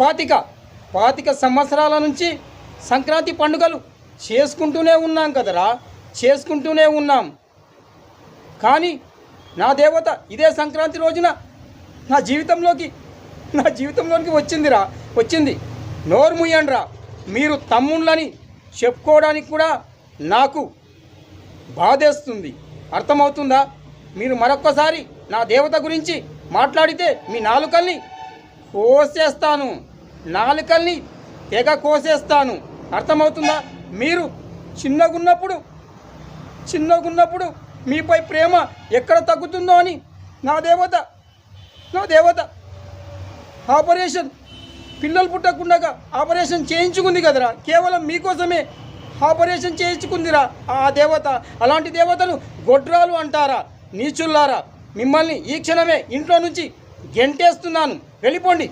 పాతిక పాతిక సంవత్సరాల నుంచి సంక్రాంతి పండుగలు చేసుకుంటూనే ఉన్నాం కదరా చేసుకుంటూనే ఉన్నాం. కానీ నా దేవత ఇదే సంక్రాంతి రోజున నా జీవితంలోకి నా జీవితంలోకి వచ్చిందిరా వచ్చింది. నోరు ముయ్యండ్రా మీరు తమ్ముళ్ళని చెప్పుకోవడానికి కూడా నాకు బాధేస్తుంది. అర్థమవుతుందా? మీరు మరొక్కసారి నా దేవత గురించి మాట్లాడితే మీ నాలుకల్ని కోసేస్తాను. నాలుకల్ని తెగ కోసేస్తాను అర్థమవుతుందా? మీరు చిన్నగున్నప్పుడు చిన్నగున్నప్పుడు మీపై ప్రేమ ఎక్కడ తగ్గుతుందో అని నా దేవత నా దేవత ఆపరేషన్ పిల్లలు పుట్టకుండా ఆపరేషన్ చేయించుకుంది కదరా. కేవలం మీకోసమే ఆపరేషన్ చేయించుకుందిరా ఆ దేవత. అలాంటి దేవతలు గొడ్రాలు అంటారా నీచుల్లారా. మిమ్మల్ని ఈ క్షణమే ఇంట్లో నుంచి గెంటేస్తున్నాను. వెళ్ళిపోండి.